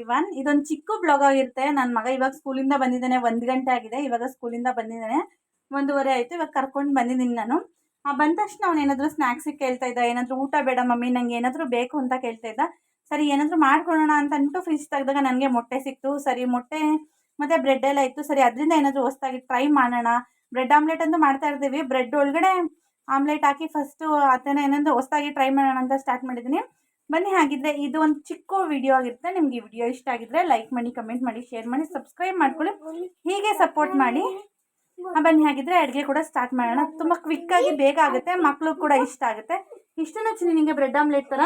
ಇವನ್ ಇದೊಂದು ಚಿಕ್ಕ ಬ್ಲಾಗ್ ಆಗಿರುತ್ತೆ. ನನ್ನ ಮಗ ಇವಾಗ ಸ್ಕೂಲಿಂದ ಬಂದಿದ್ದಾನೆ. ಒಂದು ಗಂಟೆ ಆಗಿದೆ. ಇವಾಗ ಸ್ಕೂಲಿಂದ ಬಂದಿದ್ದಾನೆ. ಒಂದೂವರೆ ಆಯಿತು. ಇವಾಗ ಕರ್ಕೊಂಡು ಬಂದಿದ್ದೀನಿ ನಾನು. ಆ, ಬಂದ ತಕ್ಷಣ ಅವ್ನು ಏನಾದರೂ ಸ್ನ್ಯಾಕ್ಸಿಗೆ ಕೇಳ್ತಾ ಇದ್ದ. ಏನಾದರೂ ಊಟ ಬೇಡ ಮಮ್ಮಿ, ನಂಗೆ ಏನಾದರೂ ಬೇಕು ಅಂತ ಕೇಳ್ತಾ ಇದ್ದ. ಸರಿ, ಏನಾದರೂ ಮಾಡ್ಕೊಳ್ಳೋಣ ಅಂತ ಅಂದ್ಬಿಟ್ಟು ಫ್ರಿಜ್ ತೆಗೆದಾಗ ನನಗೆ ಮೊಟ್ಟೆ ಸಿಕ್ತು. ಸರಿ, ಮೊಟ್ಟೆ ಮತ್ತು ಬ್ರೆಡ್ ಎಲ್ಲ ಇತ್ತು. ಸರಿ, ಅದರಿಂದ ಏನಾದರೂ ಹೊಸ್ದಾಗಿ ಟ್ರೈ ಮಾಡೋಣ. ಬ್ರೆಡ್ ಆಮ್ಲೆಟ್ ಅಂತೂ ಮಾಡ್ತಾ ಇರ್ತೀವಿ. ಬ್ರೆಡ್ ಒಳಗಡೆ ಆಮ್ಲೆಟ್ ಹಾಕಿ ಫಸ್ಟು ಅದನ್ನು ಏನಂದ್ರೆ ಹೊಸ್ದಾಗಿ ಟ್ರೈ ಮಾಡೋಣ ಅಂತ ಸ್ಟಾರ್ಟ್ ಮಾಡಿದ್ದೀನಿ. ಬನ್ನಿ, ಹಾಗಿದ್ರೆ ಇದು ಒಂದು ಚಿಕ್ಕ ವಿಡಿಯೋ ಆಗಿರುತ್ತೆ. ನಿಮ್ಗೆ ಈ ವಿಡಿಯೋ ಇಷ್ಟ ಆಗಿದ್ರೆ ಲೈಕ್ ಮಾಡಿ ಕಮೆಂಟ್ ಮಾಡಿ ಶೇರ್ ಮಾಡಿ ಸಬ್ಸ್ಕ್ರೈಬ್ ಮಾಡ್ಕೊಳ್ಳಿ. ಹೀಗೆ ಸಪೋರ್ಟ್ ಮಾಡಿ. ಬನ್ನಿ, ಹಾಗಿದ್ರೆ ಅಡುಗೆ ಕೂಡ ಸ್ಟಾರ್ಟ್ ಮಾಡೋಣ. ತುಂಬ ಕ್ವಿಕ್ಕಾಗಿ ಬೇಗ ಆಗುತ್ತೆ ಮಕ್ಕಳು ಕೂಡ ಇಷ್ಟ ಆಗುತ್ತೆ. ಇಷ್ಟನ್ನು ಚಿನ್ನ ನಿಮಗೆ ಬ್ರೆಡ್ ಆಮ್ಲೆಟ್ ಥರ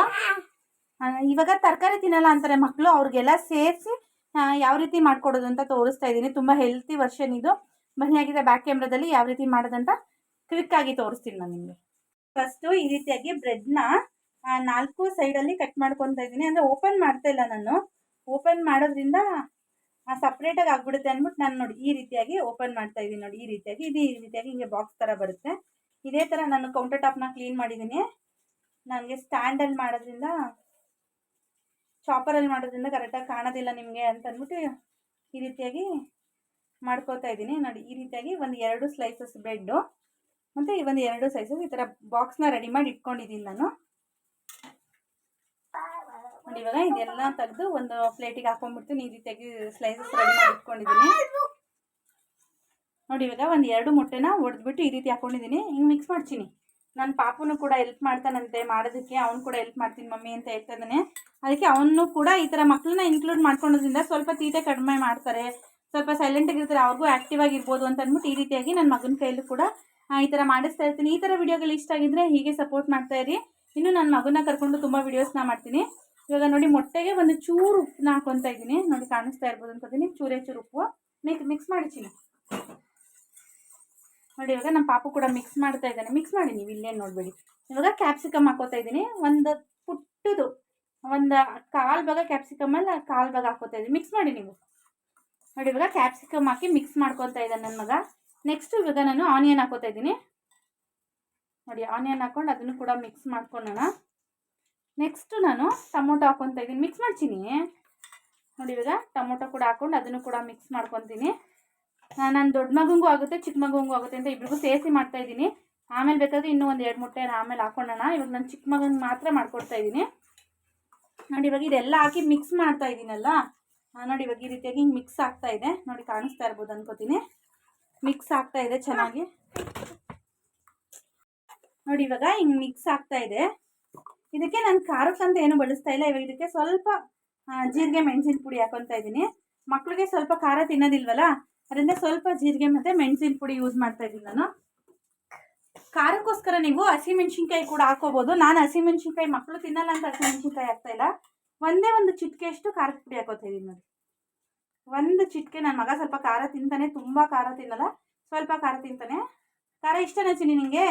ಇವಾಗ ತರಕಾರಿ ತಿನ್ನಲ್ಲ ಅಂತಾರೆ ಮಕ್ಕಳು ಅವ್ರಿಗೆಲ್ಲ ಸೇರಿಸಿ ಯಾವ ರೀತಿ ಮಾಡ್ಕೊಡೋದು ಅಂತ ತೋರಿಸ್ತಾ ಇದ್ದೀನಿ. ತುಂಬ ಹೆಲ್ತಿ ವರ್ಷನ್ ಇದು. ಬನ್ನಿ, ಹಾಗಿದ್ರೆ ಬ್ಯಾಕ್ ಕ್ಯಾಮ್ರಾದಲ್ಲಿ ಯಾವ ರೀತಿ ಮಾಡೋದಂತ ಕ್ವಿಕ್ಕಾಗಿ ತೋರಿಸ್ತೀನಿ ನಾನು ನಿಮಗೆ. ಫಸ್ಟು ಈ ರೀತಿಯಾಗಿ ಬ್ರೆಡ್ನ ನಾಲ್ಕು ಸೈಡಲ್ಲಿ ಕಟ್ ಮಾಡ್ಕೊತಾ ಇದ್ದೀನಿ. ಅಂದರೆ ಓಪನ್ ಮಾಡ್ತಾ ಇಲ್ಲ ನಾನು. ಓಪನ್ ಮಾಡೋದ್ರಿಂದ ಸಪ್ರೇಟಾಗಿ ಆಗ್ಬಿಡುತ್ತೆ ಅಂದ್ಬಿಟ್ಟು ನಾನು ನೋಡಿ ಈ ರೀತಿಯಾಗಿ ಓಪನ್ ಮಾಡ್ತಾ ಇದ್ದೀನಿ ನೋಡಿ, ಈ ರೀತಿಯಾಗಿ, ಇದು ಈ ರೀತಿಯಾಗಿ ಹಿಂಗೆ ಬಾಕ್ಸ್ ಥರ ಬರುತ್ತೆ. ಇದೇ ಥರ ನಾನು ಕೌಂಟರ್ ಟಾಪ್ನ ಕ್ಲೀನ್ ಮಾಡಿದ್ದೀನಿ. ನನಗೆ ಸ್ಟ್ಯಾಂಡಲ್ಲಿ ಮಾಡೋದ್ರಿಂದ ಚಾಪರಲ್ಲಿ ಮಾಡೋದ್ರಿಂದ ಕರೆಕ್ಟಾಗಿ ಕಾಣೋದಿಲ್ಲ ನಿಮಗೆ ಅಂತ ಅಂದ್ಬಿಟ್ಟು ಈ ರೀತಿಯಾಗಿ ಮಾಡ್ಕೋತಾ ಇದ್ದೀನಿ. ನೋಡಿ, ಈ ರೀತಿಯಾಗಿ ಒಂದು ಎರಡು ಸ್ಲೈಸಸ್ ಬ್ರೆಡ್ಡು ಮತ್ತು ಈ ಒಂದು ಎರಡು ಸ್ಲೈಸಸ್ ಈ ಥರ ಬಾಕ್ಸ್ನ ರೆಡಿ ಮಾಡಿ ಇಟ್ಕೊಂಡಿದ್ದೀನಿ ನಾನು. ನೋಡಿ ಇವಾಗ ಇದೆಲ್ಲ ತೆಗೆದು ಒಂದು ಪ್ಲೇಟಿಗೆ ಹಾಕೊಂಡ್ಬಿಡ್ತೀನಿ. ಈ ರೀತಿಯಾಗಿ ಸ್ಲೈಸಸ್ ರೆಡಿ ಮಾಡಿ ಇಟ್ಕೊಂಡಿದ್ದೀನಿ. ನೋಡಿ, ಇವಾಗ ಒಂದು ಎರಡು ಮೊಟ್ಟೆನ ಒಡೆದ್ಬಿಟ್ಟು ಈ ರೀತಿ ಹಾಕೊಂಡಿದ್ದೀನಿ. ಹಿಂಗೆ ಮಿಕ್ಸ್ ಮಾಡ್ತೀನಿ. ನನ್ನ ಪಾಪನು ಕೂಡ ಹೆಲ್ಪ್ ಮಾಡ್ತಾನಂತೆ ಮಾಡೋದಕ್ಕೆ. ಅವ್ನು ಕೂಡ ಹೆಲ್ಪ್ ಮಾಡ್ತೀನಿ ಮಮ್ಮಿ ಅಂತ ಹೇಳ್ತಾ ಇದ್ದಾನೆ. ಅದಕ್ಕೆ ಅವನು ಕೂಡ ಈ ಥರ ಮಕ್ಕಳನ್ನ ಇನ್ಕ್ಲೂಡ್ ಮಾಡ್ಕೊಳೋದ್ರಿಂದ ಸ್ವಲ್ಪ ತೀಟೆ ಕಡಿಮೆ ಮಾಡ್ತಾರೆ. ಸ್ವಲ್ಪ ಸೈಲೆಂಟ್ ಆಗಿರ್ತಾರೆ ಅವ್ರಿಗೂ ಆ್ಯಕ್ಟಿವ್ ಆಗಿರ್ಬೋದು ಅಂತ ಅಂದ್ಬಿಟ್ಟು ಈ ರೀತಿಯಾಗಿ ನನ್ನ ಮಗನ ಕೈಲೂ ಕೂಡ ಈ ಥರ ಮಾಡಿಸ್ತಾ ಇರ್ತೀನಿ. ಈ ಥರ ವಿಡಿಯೋಗಳು ಇಷ್ಟ ಆಗಿದ್ರೆ ಹೀಗೆ ಸಪೋರ್ಟ್ ಮಾಡ್ತಾ ಇರಿ. ಇನ್ನು ನನ್ನ ಮಗನ ಕರ್ಕೊಂಡು ತುಂಬ ವೀಡಿಯೋಸ್ನ ಮಾಡ್ತೀನಿ. ಇವಾಗ ನೋಡಿ ಮೊಟ್ಟೆಗೆ ಒಂದು ಚೂರು ಉಪ್ಪನ್ನ ಹಾಕೊತಾ ಇದ್ದೀನಿ. ನೋಡಿ ಕಾಣಿಸ್ತಾ ಇರ್ಬೋದು ಅನ್ಕೋತೀನಿ. ಚೂರೇ ಚೂರು ಉಪ್ಪು. ಮಿಕ್ಸ್ ಮಿಕ್ಸ್ ಚಿನ್ನ ನೋಡಿ, ಇವಾಗ ನಮ್ಮ ಪಾಪು ಕೂಡ ಮಿಕ್ಸ್ ಮಾಡ್ತಾ ಇದ್ದಾನೆ. ಮಿಕ್ಸ್ ಮಾಡಿ ನೀವು ಇಲ್ಲೇನು ನೋಡಬೇಡಿ. ಇವಾಗ ಕ್ಯಾಪ್ಸಿಕಮ್ ಹಾಕೋತಾ ಇದ್ದೀನಿ. ಒಂದು ಪುಟ್ಟದು, ಒಂದು ಕಾಲು ಭಾಗ ಕ್ಯಾಪ್ಸಿಕಮಲ್ಲಿ ಕಾಲು ಭಾಗ ಹಾಕೋತಾ ಇದ್ದೀನಿ. ಮಿಕ್ಸ್ ಮಾಡಿ ನೀವು. ನೋಡಿ, ಇವಾಗ ಕ್ಯಾಪ್ಸಿಕಮ್ ಹಾಕಿ ಮಿಕ್ಸ್ ಮಾಡ್ಕೊತಾ ಇದ್ದಾನೆ ನನ್ನ ಮಗ. ನೆಕ್ಸ್ಟ್ ಇವಾಗ ನಾನು ಆನಿಯನ್ ಹಾಕೋತಾ ಇದ್ದೀನಿ. ನೋಡಿ ಆನಿಯನ್ ಹಾಕೊಂಡು ಅದನ್ನು ಕೂಡ ಮಿಕ್ಸ್ ಮಾಡ್ಕೊಳ್ಳೋಣ. ನೆಕ್ಸ್ಟು ನಾನು ಟೊಮೊಟೊ ಹಾಕೊತಾ ಇದ್ದೀನಿ. ಮಿಕ್ಸ್ ಮಾಡ್ತೀನಿ. ನೋಡಿ ಇವಾಗ ಟೊಮೊಟೊ ಕೂಡ ಹಾಕೊಂಡು ಅದನ್ನು ಕೂಡ ಮಿಕ್ಸ್ ಮಾಡ್ಕೊತೀನಿ. ನಾನು ದೊಡ್ಡ ಮಗುಂಗೂ ಆಗುತ್ತೆ, ಚಿಕ್ಕ ಮಗುಂಗೂ ಆಗುತ್ತೆ ಅಂತ ಇಬ್ಬರಿಗೂ ಸೇರಿಸಿ ಮಾಡ್ತಾ ಇದ್ದೀನಿ. ಆಮೇಲೆ ಬೇಕಾದ್ರೆ ಇನ್ನೂ ಒಂದು ಎರಡು ಮೊಟ್ಟೆ ಆಮೇಲೆ ಹಾಕೊಳ್ಳೋಣ ಇವಾಗ ನಾನು ಚಿಕ್ಕ ಮಗನಿಗೆ ಮಾತ್ರ ಮಾಡ್ಕೊಡ್ತಾ ಇದ್ದೀನಿ. ನೋಡಿ ಇವಾಗ ಇದೆಲ್ಲ ಹಾಕಿ ಮಿಕ್ಸ್ ಮಾಡ್ತಾ ಇದ್ದೀನಲ್ಲ? ನೋಡಿ ಇವಾಗ ಈ ರೀತಿಯಾಗಿ ಹಿಂಗೆ ಮಿಕ್ಸ್ ಆಗ್ತಾ ಇದೆ. ನೋಡಿ ಕಾಣಿಸ್ತಾ ಇರ್ಬೋದು ಅನ್ಕೋತೀನಿ. ಮಿಕ್ಸ್ ಆಗ್ತಾ ಇದೆ ಚೆನ್ನಾಗಿ. ನೋಡಿ ಇವಾಗ ಹಿಂಗೆ ಮಿಕ್ಸ್ ಆಗ್ತಾ ಇದೆ. ಇದಕ್ಕೆ ನಾನು ಖಾರಕ್ಕಂತ ಏನು ಬಳಸ್ತಾ ಇಲ್ಲ. ಇವಾಗ ಇದಕ್ಕೆ ಸ್ವಲ್ಪ ಜೀರಿಗೆ ಮೆಣಸಿನ ಪುಡಿ ಹಾಕೊತಾ ಇದ್ದೀನಿ ಮಕ್ಕಳಿಗೆ ಸ್ವಲ್ಪ ಖಾರ ತಿನ್ನೋದಿಲ್ವಲ್ಲ ಅದರಿಂದ ಸ್ವಲ್ಪ ಜೀರಿಗೆ ಮತ್ತು ಮೆಣಸಿನ ಪುಡಿ ಯೂಸ್ ಮಾಡ್ತಾ ಇದ್ದೀನಿ ನಾನು. ಖಾರಕ್ಕೋಸ್ಕರ ನೀವು ಹಸಿಮೆಣ್ಸಿನ್ಕಾಯಿ ಕೂಡ ಹಾಕೋಬೋದು. ನಾನು ಹಸಿಮೆಣ್ಸಿನ್ಕಾಯಿ ಮಕ್ಕಳು ತಿನ್ನಲ್ಲ ಅಂತ ಹಸಿಮೆಣ್ಸಿನ್ಕಾಯಿ ಹಾಕ್ತಾ ಇಲ್ಲ. ಒಂದೇ ಒಂದು ಚಿಟಿಕೆಯಷ್ಟು ಖಾರದ ಪುಡಿ ಹಾಕೋತಾ ಇದ್ದೀನಿ ನೋಡಿ. ಒಂದು ಚಿಟಿಕೆ ನನ್ನ ಮಗ ಸ್ವಲ್ಪ ಖಾರ ತಿಂತಾನೆ ತುಂಬ ಖಾರ ತಿನ್ನಲ್ಲ ಸ್ವಲ್ಪ ಖಾರ ತಿಂತಾನೆ. ಖಾರ ಇಷ್ಟ ಚಿನ್ನಿ ನಿಂಗೆ?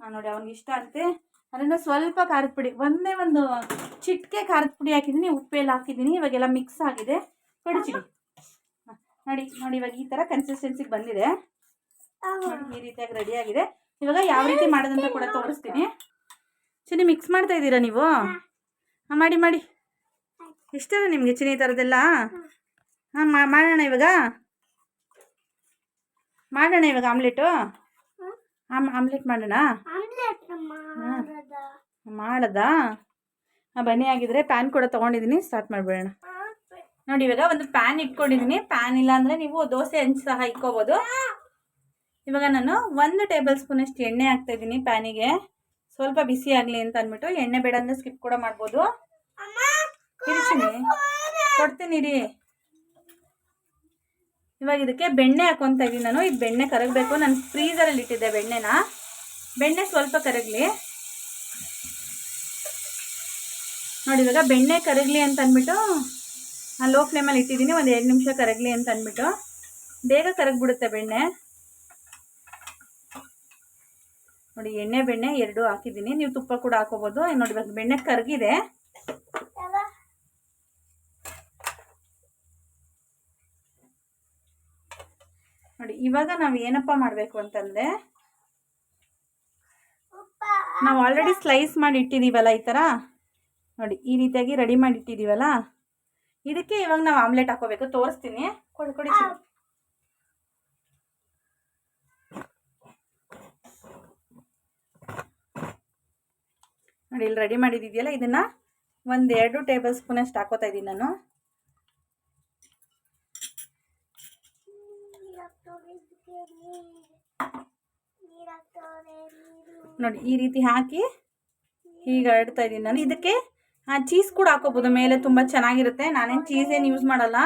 ಹಾಂ ನೋಡಿ ಅವ್ನಿಗೆ ಇಷ್ಟ ಅಂತೆ. ಅದರಿಂದ ಸ್ವಲ್ಪ ಖಾರದ ಪುಡಿ, ಒಂದೇ ಒಂದು ಚಿಟಿಕೆ ಖಾರದ ಪುಡಿ ಹಾಕಿದ್ದೀನಿ ಉಪ್ಪೆಲ್ಲ ಹಾಕಿದ್ದೀನಿ, ಇವಾಗೆಲ್ಲ ಮಿಕ್ಸ್ ಆಗಿದೆ. ಕಡಿಚಿಡಿ ನೋಡಿ ನೋಡಿ ಇವಾಗ ಈ ಥರ ಕನ್ಸಿಸ್ಟೆನ್ಸಿಗೆ ಬಂದಿದೆ. ಈ ರೀತಿಯಾಗಿ ರೆಡಿಯಾಗಿದೆ ಇವಾಗ ಯಾವ ರೀತಿ ಮಾಡೋದಂತ ಕೂಡ ತೋರಿಸ್ತೀನಿ. ಚಿನಿ ಮಿಕ್ಸ್ ಮಾಡ್ತಾ ಇದ್ದೀರಾ ನೀವು? ಹಾಂ, ಮಾಡಿ ಮಾಡಿ. ಎಷ್ಟಿದೆ ನಿಮಗೆ ಚಿನಿ ಥರದ್ದೆಲ್ಲ ಹಾಂ ಮಾಡೋಣ ಇವಾಗ. ಮಾಡೋಣ ಇವಾಗ ಆಮ್ಲೆಟು ಆಮ್ ಆಮ್ಲೆಟ್ ಮಾಡೋಣ? ಮಾಡದಾ ಹಾಂ. ಬನ್ನಿ ಆಗಿದ್ರೆ ಪ್ಯಾನ್ ಕೂಡ ತೊಗೊಂಡಿದ್ದೀನಿ. ಸ್ಟಾರ್ಟ್ ಮಾಡ್ಬಿಡೋಣ. ನೋಡಿ ಇವಾಗ ಒಂದು ಪ್ಯಾನ್ ಇಟ್ಕೊಂಡಿದ್ದೀನಿ. ಪ್ಯಾನ್ ಇಲ್ಲ ಅಂದ್ರೆ ನೀವು ದೋಸೆ ಹಂಚು ಸಹ ಇಟ್ಕೋಬೋದು. ಇವಾಗ ನಾನು ಒಂದು ಟೇಬಲ್ ಸ್ಪೂನಷ್ಟು ಎಣ್ಣೆ ಹಾಕ್ತಾ ಇದ್ದೀನಿ ಪ್ಯಾನಿಗೆ. ಸ್ವಲ್ಪ ಬಿಸಿ ಆಗಲಿ ಅಂತ ಅಂದ್ಬಿಟ್ಟು ಎಣ್ಣೆ ಬೇಡ ಅಂದರೆ ಸ್ಕಿಪ್ ಕೂಡ ಮಾಡ್ಬೋದು. ಕೊಡ್ತೀನಿ ರೀ ಇವಾಗ ಇದಕ್ಕೆ ಬೆಣ್ಣೆ ಹಾಕೊತಾ ಇದ್ದೀನಿ ನಾನು. ಈ ಬೆಣ್ಣೆ ಕರಗಬೇಕು. ನಾನು ಫ್ರೀಸರಲ್ಲಿ ಇಟ್ಟಿದ್ದೆ ಬೆಣ್ಣೆನ. ಬೆಣ್ಣೆ ಸ್ವಲ್ಪ ಕರಗಲಿ. ನೋಡಿ, ಇವಾಗ ಬೆಣ್ಣೆ ಕರಗಲಿ ಅಂತ ಅಂದ್ಬಿಟ್ಟು ನಾನು ಲೋ ಫ್ಲೇಮಲ್ಲಿ ಇಟ್ಟಿದ್ದೀನಿ. ಒಂದು ಎರಡು ನಿಮಿಷ ಕರಗಲಿ ಅಂತ ಅಂದ್ಬಿಟ್ಟು. ಬೇಗ ಕರಗಿಬಿಡುತ್ತೆ ಬೆಣ್ಣೆ. ನೋಡಿ, ಎಣ್ಣೆ, ಬೆಣ್ಣೆ ಎರಡು ಹಾಕಿದ್ದೀನಿ. ನೀವು ತುಪ್ಪ ಕೂಡ ಹಾಕೋಬೋದು. ನೋಡಿ, ಇವಾಗ ಬೆಣ್ಣೆ ಕರಗಿದೆ. ನೋಡಿ, ಇವಾಗ ನಾವು ಏನಪ್ಪ ಮಾಡಬೇಕು ಅಂತಂದರೆ ನಾವು ಆಲ್ರೆಡಿ ಸ್ಲೈಸ್ ಮಾಡಿ ಇಟ್ಟಿದ್ದೀವಲ್ಲ ಈ ಥರ ನೋಡಿ, ಈ ರೀತಿಯಾಗಿ ರೆಡಿ ಮಾಡಿ ಇಟ್ಟಿದ್ದೀವಲ್ಲ ಇದಕ್ಕೆ ಇವಾಗ ನಾವು ಆಮ್ಲೆಟ್ ಹಾಕೋಬೇಕು. ತೋರಿಸ್ತೀನಿ. ಕೊಡಿ ಕೊಡಿ. ನೋಡಿ, ಇಲ್ಲಿ ರೆಡಿ ಮಾಡಿದ್ದೀವಲ್ಲ ಇದನ್ನು ಒಂದು ಎರಡು ಟೇಬಲ್ ಸ್ಪೂನ್ ಅಷ್ಟು ಹಾಕೋತಾ ಇದ್ದೀನಿ ನಾನು. ನೋಡಿ ಈ ರೀತಿ ಹಾಕಿ ಹೀಗೆ ಹರಡ್ತಾ ಇದ್ದೀನಿ ನಾನು. ಇದಕ್ಕೆ ಚೀಸ್ ಕೂಡ ಹಾಕೋಬೋದು. ಮೇಲೆ ತುಂಬ ಚೆನ್ನಾಗಿರುತ್ತೆ. ನಾನೇನು ಚೀಸ್ ಏನು ಯೂಸ್ ಮಾಡಲ್ಲ.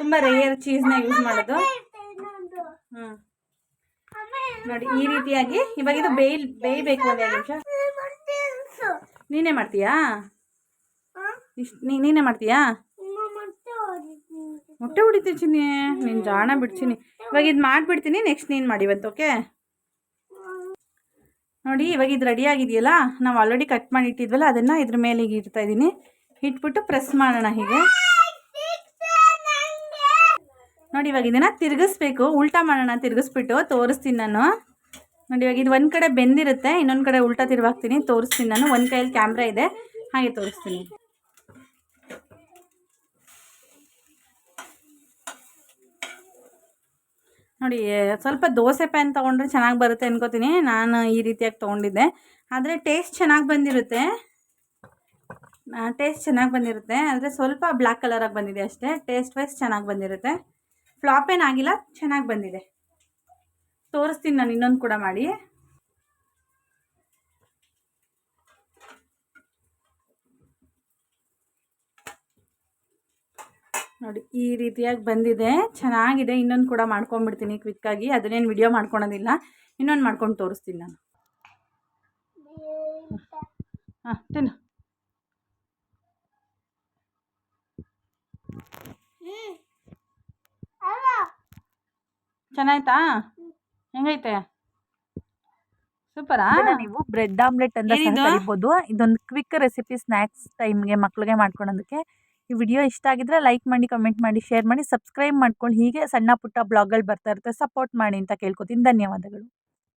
ತುಂಬ ರೇರ್ ಚೀಸ್ನ ಯೂಸ್ ಮಾಡೋದು. ಹ್ಞೂ ನೋಡಿ ಈ ರೀತಿಯಾಗಿ ಇವಾಗ ಇದು ಬೇಯ್ ಬೇಯಬೇಕು ಒಂದು ಎರಡು ನಿಮಿಷ. ನೀನೇ ಮಾಡ್ತೀಯಾ? ಇಷ್ಟು ನೀನೇ ಮಾಡ್ತೀಯಾ? ಮೊಟ್ಟೆ ಹೊಡಿತೀನಿ. ನೀನು ಜಾಣ ಬಿಡ್ತೀನಿ ಇವಾಗ ಇದು ಮಾಡಿಬಿಡ್ತೀನಿ ನೆಕ್ಸ್ಟ್ ನೀನು ಮಾಡಿ ಇವತ್ತು ಓಕೆ ನೋಡಿ, ಇವಾಗ ಇದು ರೆಡಿ ಆಗಿದೆಯಲ್ಲ? ನಾವು ಆಲ್ರೆಡಿ ಕಟ್ ಮಾಡಿ ಇಟ್ಟಿದ್ವಲ್ಲ, ಅದನ್ನು ಇದ್ರ ಮೇಲೆ ಈಗ ಇಡ್ತಾ ಇದ್ದೀನಿ ಇಟ್ಬಿಟ್ಟು ಪ್ರೆಸ್ ಮಾಡೋಣ ಹೀಗೆ. ನೋಡಿ, ಇವಾಗ ಇದನ್ನು ತಿರುಗಿಸ್ಬೇಕು. ಉಲ್ಟಾ ಮಾಡೋಣ, ತಿರುಗಿಸ್ಬಿಟ್ಟು, ತೋರಿಸ್ತೀನಿ ನಾನು. ನೋಡಿ, ಇವಾಗ ಇದು ಒಂದು ಕಡೆ ಬೆಂದಿರುತ್ತೆ, ಇನ್ನೊಂದು ಕಡೆ ಉಲ್ಟಾ ತಿರುವಾಗ್ತೀನಿ ತೋರಿಸ್ತೀನಿ ನಾನು. ಒಂದು ಕೈಯಲ್ಲಿ ಕ್ಯಾಮ್ರಾ ಇದೆ, ಹಾಗೆ ತೋರಿಸ್ತೀನಿ. ನೋಡಿ ಸ್ವಲ್ಪ ದೋಸೆ ಪ್ಯಾನ್ ತೊಗೊಂಡ್ರೆ ಚೆನ್ನಾಗಿ ಬರುತ್ತೆ ಅನ್ಕೋತೀನಿ. ನಾನು ಈ ರೀತಿಯಾಗಿ ತೊಗೊಂಡಿದ್ದೆ. ಆದರೆ ಟೇಸ್ಟ್ ಚೆನ್ನಾಗಿ ಬಂದಿರುತ್ತೆ. ಟೇಸ್ಟ್ ಚೆನ್ನಾಗಿ ಬಂದಿರುತ್ತೆ. ಆದರೆ ಸ್ವಲ್ಪ ಬ್ಲ್ಯಾಕ್ ಕಲರಾಗಿ ಬಂದಿದೆ ಅಷ್ಟೇ. ಟೇಸ್ಟ್ ವೈಸ್ ಚೆನ್ನಾಗಿ ಬಂದಿರುತ್ತೆ. ಫ್ಲಾಪ್ ಏನಾಗಿಲ್ಲ ಚೆನ್ನಾಗಿ ಬಂದಿದೆ. ತೋರಿಸ್ತೀನಿ ನಾನು ಇನ್ನೊಂದು ಕೂಡ ಮಾಡಿ. ನೋಡಿ ಈ ರೀತಿಯಾಗಿ ಬಂದಿದೆ. ಚೆನ್ನಾಗಿದೆ. ಇನ್ನೊಂದು ಕೂಡ ಮಾಡ್ಕೊಂಡ್ಬಿಡ್ತೀನಿ ಕ್ವಿಕ್ಕಾಗಿ ಅದನ್ನೇನು ವಿಡಿಯೋ ಮಾಡ್ಕೊಳೋದಿಲ್ಲ. ಇನ್ನೊಂದು ಮಾಡ್ಕೊಂಡು ತೋರಿಸ್ತೀನಿ ನಾನು. ಹಾಂ ತಿನ್ನು. ಚೆನ್ನಾಯ್ತಾ? ಹೆಂಗೈತೆ? ಸೂಪರಾ? ನೀವು ಬ್ರೆಡ್ ಆಮ್ಲೆಟ್ ಅಂತ? ಕರಿಬೋದು. ಇದೊಂದು ಕ್ವಿಕ್ ರೆಸಿಪಿ ಸ್ನ್ಯಾಕ್ಸ್ ಟೈಮ್ಗೆ ಮಕ್ಳಿಗೆ ಮಾಡ್ಕೊಳೋದಕ್ಕೆ. ಈ ವಿಡಿಯೋ ಇಷ್ಟ ಆಗಿದ್ರೆ ಲೈಕ್ ಮಾಡಿ ಕಮೆಂಟ್ ಮಾಡಿ ಶೇರ್ ಮಾಡಿ ಸಬ್ಸ್ಕ್ರೈಬ್ ಮಾಡ್ಕೊಂಡು ಹೀಗೆ ಸಣ್ಣ ಪುಟ್ಟ ಬ್ಲಾಗ್ಗಳು ಬರ್ತಾ ಇರುತ್ತೆ. ಸಪೋರ್ಟ್ ಮಾಡಿ ಅಂತ ಕೇಳ್ಕೊತೀನಿ. ಧನ್ಯವಾದಗಳು.